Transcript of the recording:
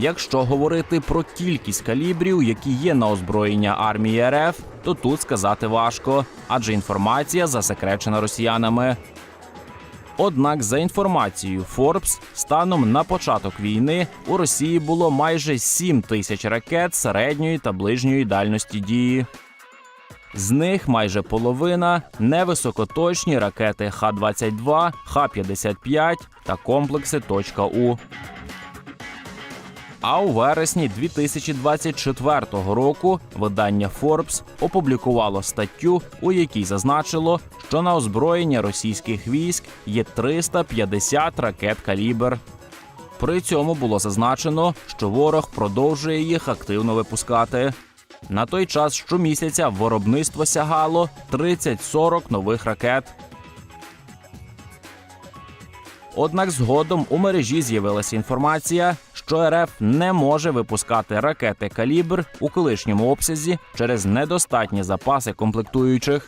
Якщо говорити про кількість калібрів, які є на озброєння армії РФ, то тут сказати важко, адже інформація засекречена росіянами. Однак, за інформацією Forbes, станом на початок війни у Росії було майже 7 тисяч ракет середньої та ближньої дальності дії. З них майже половина невисокоточні ракети Х-22, Х-55 та комплекси «Точка-У». А у вересні 2024 року видання Forbes опублікувало статтю, у якій зазначило, що на озброєння російських військ є 350 ракет калібр. При цьому було зазначено, що ворог продовжує їх активно випускати. На той час щомісяця виробництво сягало 30-40 нових ракет. Однак згодом у мережі з'явилася інформація, що РФ не може випускати ракети калібр у колишньому обсязі через недостатні запаси комплектуючих.